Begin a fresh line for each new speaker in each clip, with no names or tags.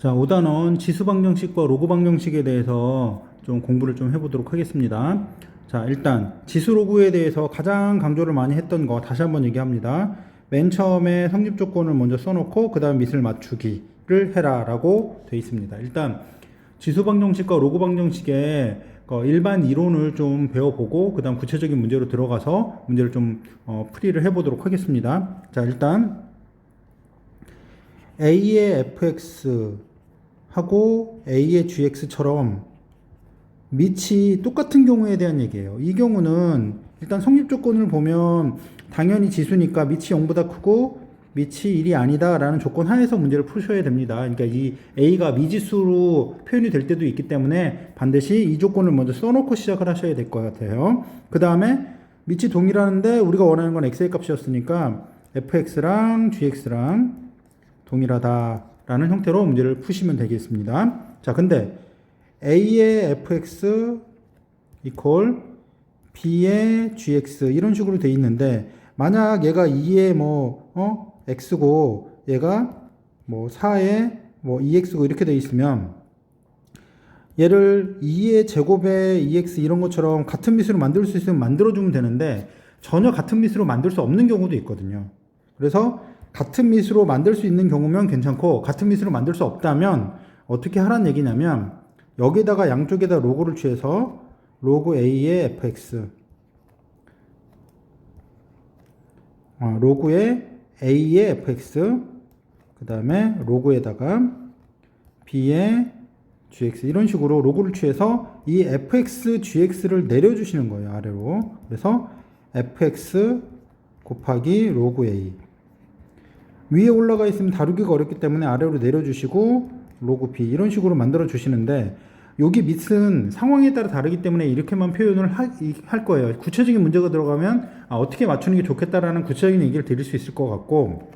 자, 5단원 지수 방정식과 로그 방정식에 대해서 좀 공부를 좀 해보도록 하겠습니다. 자, 일단 지수 로그에 대해서 가장 강조를 많이 했던 거 다시 한번 얘기합니다. 맨 처음에 성립 조건을 먼저 써놓고 그 다음 밑을 맞추기를 해라라고 되어 있습니다. 일단 지수 방정식과 로그 방정식의 어, 일반 이론을 좀 배워보고 그 다음 구체적인 문제로 들어가서 문제를 좀 어, 풀이를 해보도록 하겠습니다. 자, 일단 A의 fx 하고 A의 gx처럼 밑이 똑같은 경우에 대한 얘기예요. 이 경우는 일단 성립 조건을 보면 당연히 지수니까 밑이 0보다 크고 밑이 1이 아니다라는 조건 하에서 문제를 푸셔야 됩니다. 그러니까 이 A가 미지수로 표현이 될 때도 있기 때문에 반드시 이 조건을 먼저 써놓고 시작을 하셔야 될 것 같아요. 그 다음에 밑이 동일하는데 우리가 원하는 건 x의 값이었으니까 fx랑 gx랑 동일하다 라는 형태로 문제를 푸시면 되겠습니다. 자, 근데 a의 fx 이퀄 b의 gx 이런 식으로 돼 있는데 만약 얘가 2의 뭐 어? x고 얘가 뭐 4의 뭐 2x고 이렇게 돼 있으면 얘를 2의 제곱에 2x 이런 것처럼 같은 밑으로 만들 수 있으면 만들어 주면 되는데 전혀 같은 밑으로 만들 수 없는 경우도 있거든요. 그래서 같은 밑으로 만들 수 있는 경우면 괜찮고 같은 밑으로 만들 수 없다면 어떻게 하란 얘기냐면 여기다가 양쪽에다 로고를 취해서 로그 a의 fx 어, 로그의 a의 fx 그 다음에 로그에다가 b의 gx 이런 식으로 로그를 취해서 이 fx gx를 내려주시는 거예요 아래로. 그래서 fx 곱하기 로그 a 위에 올라가 있으면 다루기가 어렵기 때문에 아래로 내려주시고 로그 b 이런 식으로 만들어 주시는데 여기 밑은 상황에 따라 다르기 때문에 이렇게만 표현을 하- 이- 할 거예요. 구체적인 문제가 들어가면 아, 어떻게 맞추는 게 좋겠다라는 구체적인 얘기를 드릴 수 있을 것 같고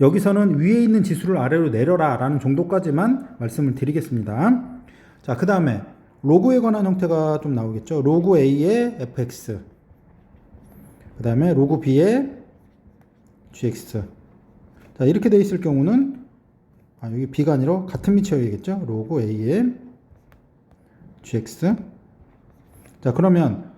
여기서는 위에 있는 지수를 아래로 내려라 라는 정도까지만 말씀을 드리겠습니다. 자, 그 다음에 로그에 관한 형태가 좀 나오겠죠. 로그 A의 fx 그 다음에 로그 B의 gx 자, 이렇게 돼 있을 경우는 아, 여기 B가 아니라 같은 밑이어야겠죠. 로그 A의 gx. 자, 그러면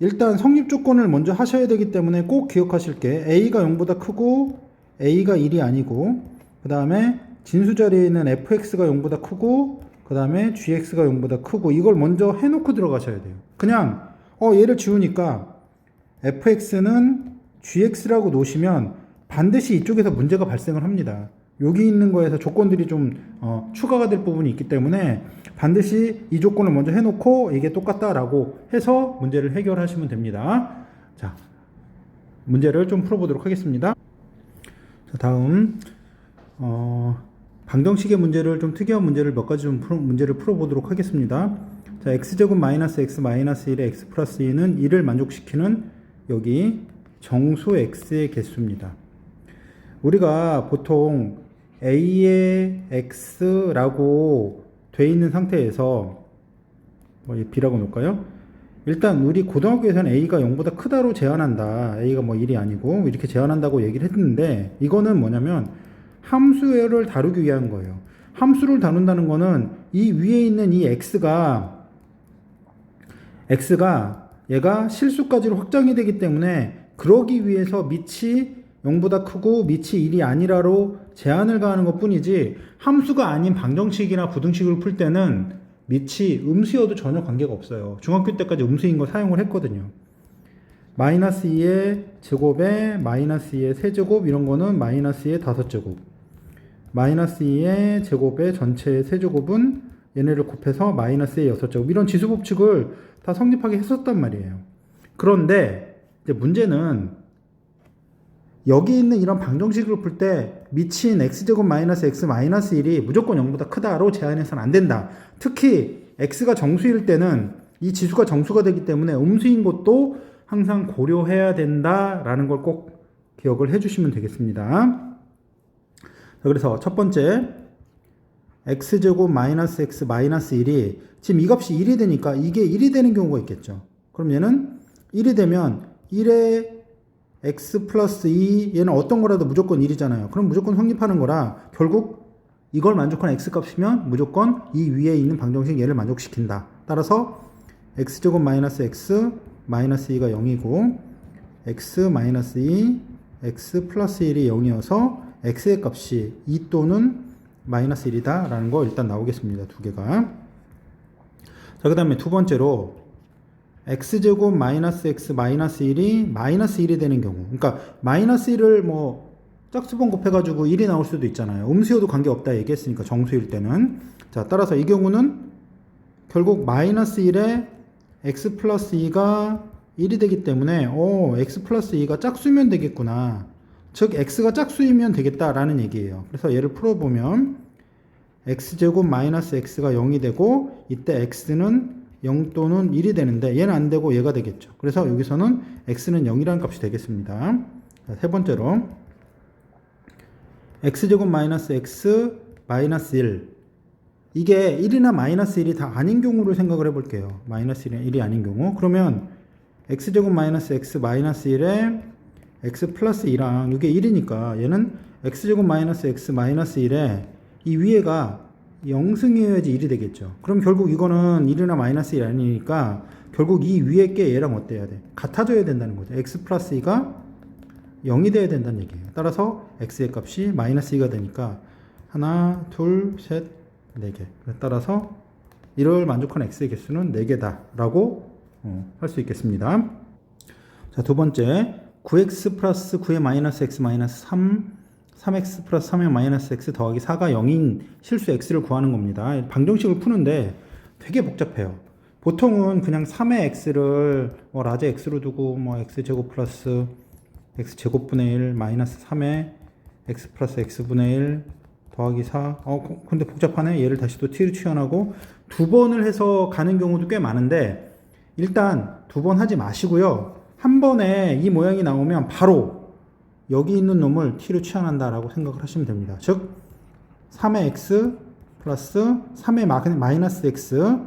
일단 성립 조건을 먼저 하셔야 되기 때문에 꼭 기억하실 게 A가 0보다 크고 A가 1이 아니고 그 다음에 진수 자리에 있는 fx가 0보다 크고 그 다음에 gx가 0보다 크고 이걸 먼저 해놓고 들어가셔야 돼요. 그냥 어 얘를 지우니까 fx는 gx라고 놓으시면 반드시 이쪽에서 문제가 발생을 합니다. 여기 있는 거에서 조건들이 좀 어, 추가가 될 부분이 있기 때문에 반드시 이 조건을 먼저 해놓고 이게 똑같다라고 해서 문제를 해결하시면 됩니다. 자, 문제를 좀 풀어보도록 하겠습니다. 자, 다음 어, 방정식의 문제를 좀 특이한 문제를 몇 가지 좀 풀어, 문제를 풀어보도록 하겠습니다. 자, x제곱 마이너스 x 마이너스 1의 x 플러스 2는 1을 만족시키는 여기 정수 x의 개수입니다. 우리가 보통 a의 x라고 돼 있는 상태에서 뭐 b라고 놓을까요? 일단 우리 고등학교에서는 a가 0보다 크다로 제한한다. a가 뭐 1이 아니고 이렇게 제한한다고 얘기를 했는데 이거는 뭐냐면 함수를 다루기 위한 거예요. 함수를 다룬다는 거는 이 위에 있는 이 x가 x가 얘가 실수까지로 확장이 되기 때문에 그러기 위해서 밑이 0보다 크고 밑이 1이 아니라로 제한을 가하는 것 뿐이지 함수가 아닌 방정식이나 부등식을 풀 때는 밑이 음수여도 전혀 관계가 없어요. 중학교 때까지 음수인 거 사용을 했거든요. 마이너스 2의 제곱에 마이너스 2의 세제곱 이런 거는 마이너스 2의 다섯 제곱 마이너스 2의 제곱의 전체의 세제곱은 얘네를 곱해서 마이너스의 6제곱 이런 지수 법칙을 다 성립하게 했었단 말이에요. 그런데 문제는 여기 있는 이런 방정식을 풀 때 미친 x제곱 마이너스 x 마이너스 1이 무조건 0보다 크다로 제한해서는 안 된다. 특히 x가 정수일 때는 이 지수가 정수가 되기 때문에 음수인 것도 항상 고려해야 된다라는 걸 꼭 기억을 해주시면 되겠습니다. 자, 그래서 첫 번째 x제곱 마이너스 x 마이너스 1이 지금 이 값이 1이 되니까 이게 1이 되는 경우가 있겠죠. 그럼 얘는 1이 되면 1의 x 플러스 2 얘는 어떤 거라도 무조건 1이잖아요. 그럼 무조건 성립하는 거라 결국 이걸 만족하는 x 값이면 무조건 이 위에 있는 방정식 얘를 만족시킨다. 따라서 x제곱 마이너스 x 마이너스 2가 0이고 x 마이너스 2 x 플러스 1이 0이어서 x의 값이 2 또는 마이너스 1이다 라는 거 일단 나오겠습니다. 두 개가. 자, 그 다음에 두 번째로 x제곱 마이너스 x 마이너스 1이 마이너스 1이 되는 경우. 그러니까 마이너스 1을 뭐 짝수번 곱해가지고 1이 나올 수도 있잖아요. 음수여도 관계없다 얘기했으니까 정수일 때는. 자 따라서 이 경우는 결국 마이너스 1에 x 플러스 2가 1이 되기 때문에 오 x 플러스 2가 짝수면 되겠구나. 즉 x가 짝수이면 되겠다라는 얘기예요. 그래서 얘를 풀어보면 x제곱 마이너스 x가 0이 되고 이때 x는 0 또는 1이 되는데 얘는 안 되고 얘가 되겠죠. 그래서 여기서는 x는 0이라는 값이 되겠습니다. 자, 세 번째로 x제곱 마이너스 x 마이너스 1 이게 1이나 마이너스 1이 다 아닌 경우를 생각을 해볼게요. 마이너스 1이 1이 아닌 경우 그러면 x제곱 마이너스 x 마이너스 1에 x 플러스 2랑 이게 1이니까 얘는 x제곱 마이너스 x 마이너스 1에 이 위에가 0승이어야지 1이 되겠죠. 그럼 결국 이거는 1이나 마이너스 1이 아니니까 결국 이 위에 게 얘랑 어때야 돼? 같아져야 된다는 거죠. x 플러스 2가 0이 돼야 된다는 얘기예요. 따라서 x의 값이 마이너스 2가 되니까 하나, 둘, 셋, 네 개. 따라서 1을 만족하는 x의 개수는 4개다 라고 어, 할수 있겠습니다. 자, 두 번째 9x 플러스 9의 마이너스 x 마이너스 3 3x 플러스 3의 마이너스 x 더하기 4가 0인 실수 x를 구하는 겁니다. 방정식을 푸는데 되게 복잡해요. 보통은 그냥 3의 x를 뭐 라지 x로 두고 뭐 x 제곱 플러스 x 제곱분의 1 마이너스 3의 x 플러스 x분의 1 더하기 4. 어 근데 복잡하네. 얘를 다시 또 t를 취현하고 두 번을 해서 가는 경우도 꽤 많은데 일단 두 번 하지 마시고요. 한 번에 이 모양이 나오면 바로 여기 있는 놈을 t로 취한한다라고 생각을 하시면 됩니다. 즉 3의 x 플러스 3의 마이너스 x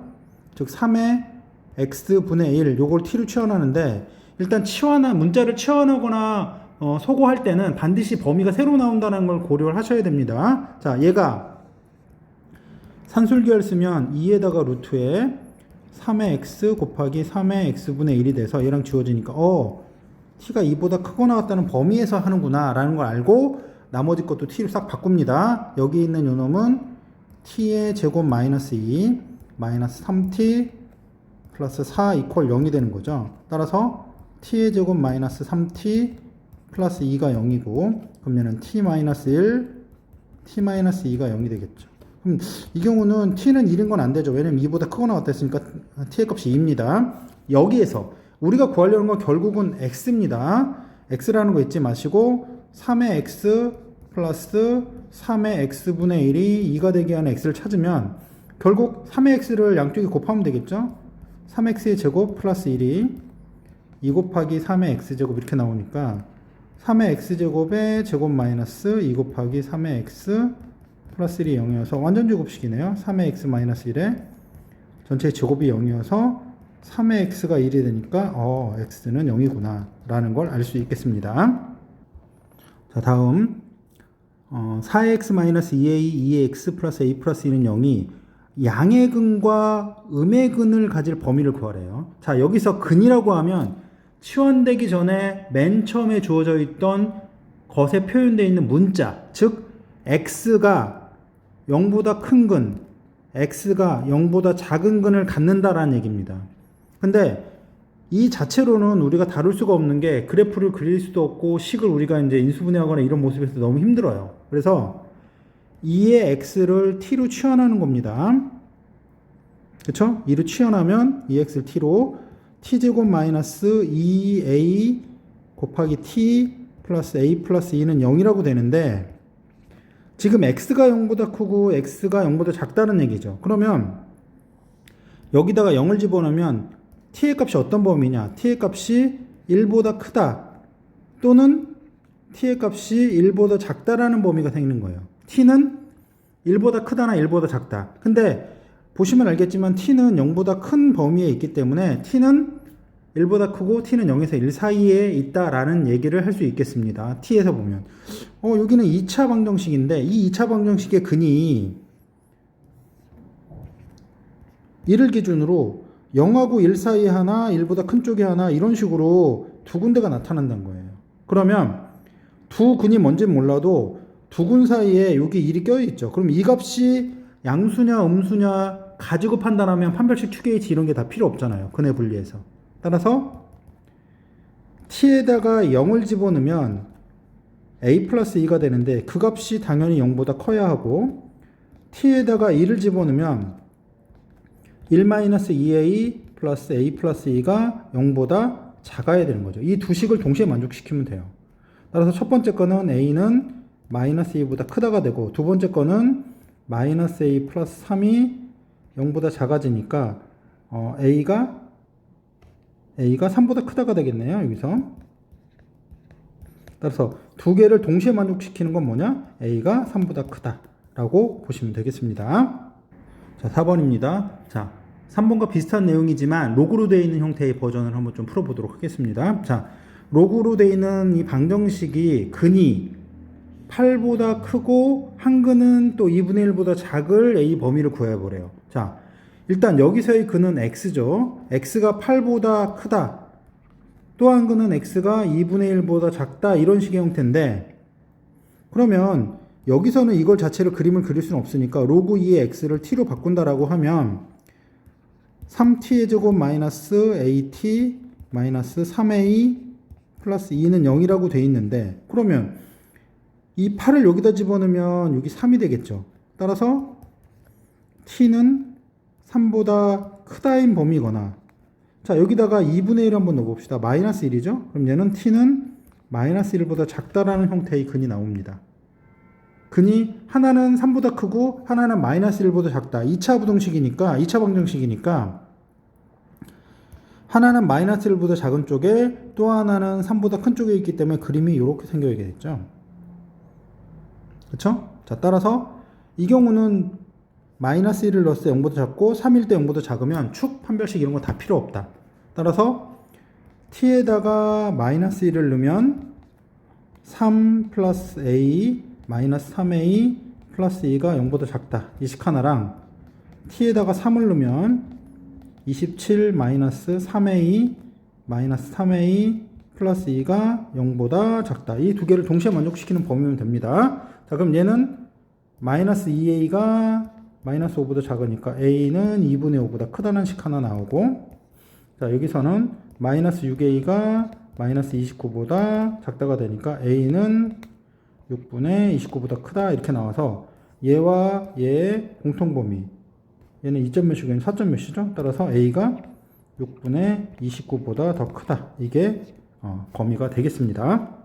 즉 3의 x분의 1 요걸 t로 치환하는데 일단 치환한 문자를 치환하거나 어, 소거할 때는 반드시 범위가 새로 나온다는 걸 고려를 하셔야 됩니다. 자, 얘가 산술기를 쓰면 2에다가 루트에 3의 x 곱하기 3의 x분의 1이 돼서 얘랑 지워지니까 어 t가 2보다 크고 나왔다는 범위에서 하는구나 라는 걸 알고 나머지 것도 t로 싹 바꿉니다. 여기 있는 요 놈은 t의 제곱 마이너스 2 마이너스 3t 플러스 4 이퀄 0이 되는 거죠. 따라서 t의 제곱 마이너스 3t 플러스 2가 0이고 그러면은 t 마이너스 1 t 마이너스 2가 0이 되겠죠. 그럼 이 경우는 t는 1인 건 안 되죠. 왜냐면 2보다 크고 나왔다 했으니까 t의 값이 2입니다. 여기에서 우리가 구하려는 건 결국은 x입니다. x라는 거 잊지 마시고 3의 x 플러스 3의 x분의 1이 2가 되게 하는 x를 찾으면 결국 3의 x를 양쪽에 곱하면 되겠죠? 3x의 제곱 플러스 1이 2 곱하기 3의 x제곱 이렇게 나오니까 3의 x제곱의 제곱 마이너스 2 곱하기 3의 x 플러스 1이 0이어서 완전 제곱식이네요. 3의 x 마이너스 1에 전체 제곱이 0이어서 3의 x가 1이 되니까 어 x는 0이구나 라는 걸 알 수 있겠습니다. 자 다음 어, 4x-2a 2x 플러스 a 플러스 2는 0이 양의 근과 음의 근을 가질 범위를 구하래요. 자 여기서 근이라고 하면 치환되기 전에 맨 처음에 주어져 있던 것에 표현되어 있는 문자 즉 x가 0보다 큰 근, x가 0보다 작은 근을 갖는다라는 얘기입니다. 근데 이 자체로는 우리가 다룰 수가 없는 게 그래프를 그릴 수도 없고 식을 우리가 이제 인수분해하거나 이런 모습에서 너무 힘들어요. 그래서 2의 x를 t로 취환하는 겁니다. 그쵸? 2로 취환하면 2x를 t로 t제곱 마이너스 2a 곱하기 t 플러스 a 플러스 2는 0이라고 되는데 지금 x가 0보다 크고 x가 0보다 작다는 얘기죠. 그러면 여기다가 0을 집어넣으면 t의 값이 어떤 범위냐? t의 값이 1보다 크다 또는 t의 값이 1보다 작다라는 범위가 생기는 거예요. t는 1보다 크다나 1보다 작다. 근데 보시면 알겠지만 t는 0보다 큰 범위에 있기 때문에 t는 1보다 크고 t는 0에서 1 사이에 있다라는 얘기를 할 수 있겠습니다. t에서 보면. 어, 여기는 2차 방정식인데 이 2차 방정식의 근이 1을 기준으로 0하고 1 사이에 하나, 1보다 큰 쪽에 하나 이런 식으로 두 군데가 나타난다는 거예요. 그러면 두 근이 뭔지는 몰라도 두 근 사이에 여기 1이 껴 있죠. 그럼 이 값이 양수냐 음수냐 가지고 판단하면 판별식 추계이치 이런 게 다 필요 없잖아요. 근의 분리에서. 따라서 t에다가 0을 집어넣으면 a 플러스 2가 되는데 그 값이 당연히 0보다 커야 하고 t에다가 2를 집어넣으면 1-2a 플러스 a 플러스 2가 0보다 작아야 되는 거죠. 이 두 식을 동시에 만족시키면 돼요. 따라서 첫 번째 거는 a는 마이너스 2보다 크다가 되고 두 번째 거는 마이너스 a 플러스 3이 0보다 작아지니까 어, a가 a가 3보다 크다가 되겠네요. 여기서 따라서 두 개를 동시에 만족시키는 건 뭐냐? a가 3보다 크다라고 보시면 되겠습니다. 자, 4번입니다. 자, 3번과 비슷한 내용이지만 로그로 되어 있는 형태의 버전을 한번 좀 풀어보도록 하겠습니다. 자, 로그로 되어 있는 이 방정식이 근이 8보다 크고 한 근은 또 2분의 1보다 작을 a 범위를 구해보래요. 자, 일단 여기서의 근은 x죠. x가 8보다 크다. 또 한 근은 x가 2분의 1보다 작다. 이런 식의 형태인데 그러면 여기서는 이걸 자체를 그림을 그릴 수는 없으니까 로그 2의 x를 t로 바꾼다라고 하면 3t의 제곱 마이너스 at 마이너스 3a 플러스 2는 0이라고 돼 있는데 그러면 이 8을 여기다 집어넣으면 여기 3이 되겠죠. 따라서 t는 3보다 크다인 범위거나 자 여기다가 2분의 1 한번 넣어봅시다. 마이너스 1이죠. 그럼 얘는 t는 마이너스 1보다 작다라는 형태의 근이 나옵니다. 근이 하나는 3보다 크고 하나는 마이너스 1보다 작다. 2차 부등식이니까 2차 방정식이니까 하나는 마이너스 1보다 작은 쪽에 또 하나는 3보다 큰 쪽에 있기 때문에 그림이 이렇게 생겨야겠죠. 그렇죠? 자, 따라서 이 경우는 마이너스 1을 넣었을 때 0보다 작고 3일 때 0보다 작으면 축 판별식 이런 거 다 필요 없다. 따라서 t에다가 마이너스 1을 넣으면 3 플러스 a 마이너스 3a 플러스 2가 0보다 작다. 이식 하나랑 t에다가 3을 넣으면 27 마이너스 3a 마이너스 3a 플러스 2가 0보다 작다. 이 두 개를 동시에 만족시키는 범위면 됩니다. 자, 그럼 얘는 마이너스 2a가 마이너스 5보다 작으니까 a는 2분의 5보다 크다는 식 하나 나오고 자, 여기서는 마이너스 6a가 마이너스 29보다 작다가 되니까 a는 6분의 29보다 크다 이렇게 나와서 얘와 얘의 공통 범위 얘는 2점 몇이고 얘는 4점 몇이죠? 따라서 a가 6분의 29보다 더 크다 이게 어, 범위가 되겠습니다.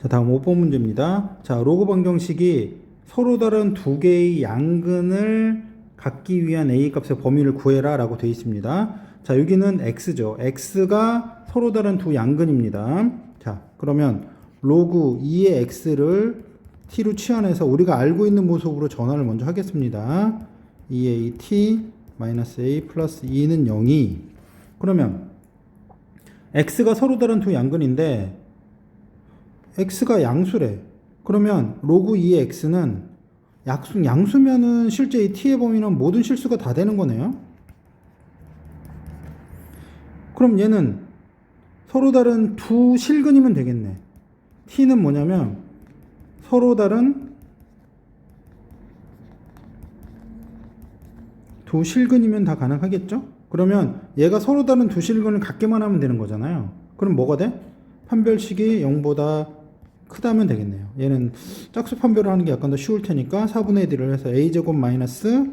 자 다음 5번 문제입니다. 자 로그 방정식이 서로 다른 두 개의 양근을 갖기 위한 a 값의 범위를 구해라 라고 되어 있습니다. 자 여기는 x죠. x가 서로 다른 두 양근입니다. 자 그러면 로그 2의 x를 t로 치환해서 우리가 알고 있는 모습으로 전환을 먼저 하겠습니다. 2at 마이너스 a 플러스 2는 0이 그러면 x가 서로 다른 두 양근인데 x가 양수래. 그러면 로그 2의 x는 약수, 양수면은 실제 이 t의 범위는 모든 실수가 다 되는 거네요. 그럼 얘는 서로 다른 두 실근이면 되겠네. T는 뭐냐면 서로 다른 두 실근이면 다 가능하겠죠? 그러면 얘가 서로 다른 두 실근을 갖게만 하면 되는 거잖아요. 그럼 뭐가 돼? 판별식이 0보다 크다면 되겠네요. 얘는 짝수 판별을 하는 게 약간 더 쉬울 테니까 4분의 1을 해서 a제곱 마이너스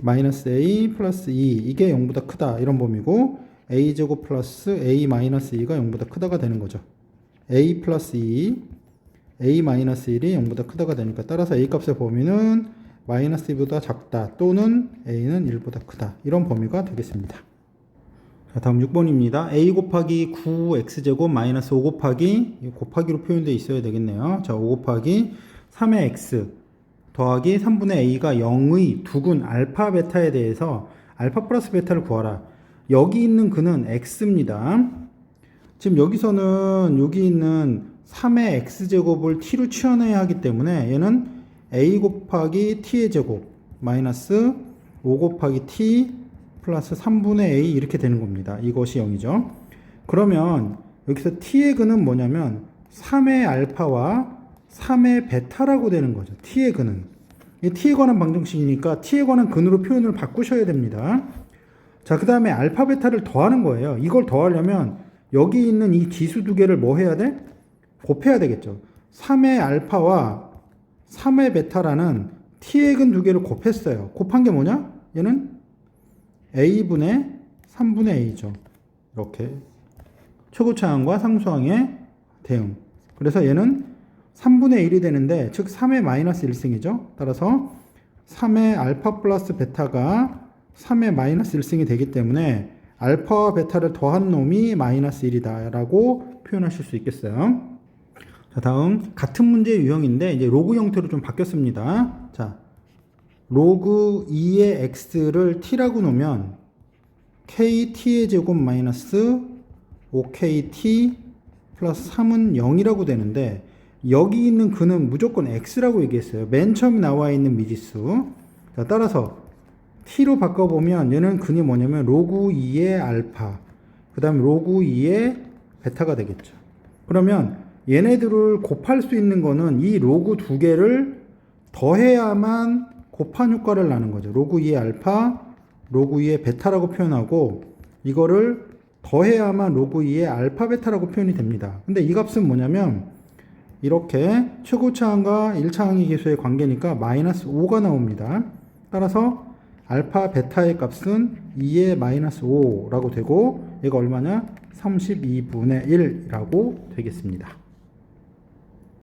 마이너스 a 플러스 2 이게 0보다 크다 이런 범위고 a제곱 플러스 a 마이너스 2가 0보다 크다가 되는 거죠. a 플러스 2 a 마이너스 1이 0보다 크다가 되니까 따라서 a 값의 범위는 마이너스 2보다 작다 또는 a는 1보다 크다 이런 범위가 되겠습니다. 자, 다음 6번입니다. a 곱하기 9x제곱 마이너스 5 곱하기 이 곱하기로 표현되어 있어야 되겠네요. 자, 5 곱하기 3의 x 더하기 3분의 a가 0의 두근 알파 베타에 대해서 알파 플러스 베타를 구하라. 여기 있는 근은 x입니다. 지금 여기서는 여기 있는 3의 x제곱을 t로 취현해야 하기 때문에 얘는 a 곱하기 t의 제곱 마이너스 5 곱하기 t 플러스 3분의 a 이렇게 되는 겁니다. 이것이 0이죠. 그러면 여기서 t의 근은 뭐냐면 3의 알파와 3의 베타라고 되는 거죠. t의 근은. 이 t에 관한 방정식이니까 t에 관한 근으로 표현을 바꾸셔야 됩니다. 자, 그 다음에 알파 베타를 더하는 거예요. 이걸 더하려면 여기 있는 이 지수 두 개를 뭐 해야 돼? 곱해야 되겠죠. 3의 알파와 3의 베타라는 근두 개를 곱했어요. 곱한 게 뭐냐? 얘는 a분의 3분의 a죠. 이렇게 최고차항과 상수항의 대응. 그래서 얘는 3분의 1이 되는데 즉 3의 마이너스 1승이죠. 따라서 3의 알파 플러스 베타가 3의 마이너스 1승이 되기 때문에 알파와 베타를 더한 놈이 마이너스 1이다 라고 표현하실 수 있겠어요. 자, 다음 같은 문제 유형인데 이제 로그 형태로 좀 바뀌었습니다. 자, 로그 2의 x를 t라고 놓으면 kt의 제곱 마이너스 5kt 플러스 3은 0이라고 되는데 여기 있는 근은 무조건 x라고 얘기했어요. 맨 처음 나와 있는 미지수. 자, 따라서 t로 바꿔보면 얘는 근이 뭐냐면 로그 2의 알파 그 다음에 로그 2의 베타가 되겠죠. 그러면 얘네들을 곱할 수 있는 거는 이 로그 두 개를 더해야만 곱한 효과를 나는 거죠. 로그 2의 알파, 로그 2의 베타라고 표현하고 이거를 더해야만 로그 2의 알파 베타라고 표현이 됩니다. 근데 이 값은 뭐냐면 이렇게 최고차항과 1차항의 계수의 관계니까 마이너스 5가 나옵니다. 따라서 알파 베타의 값은 2의 마이너스 5라고 되고 얘가 얼마냐? 32분의 1이라고 되겠습니다.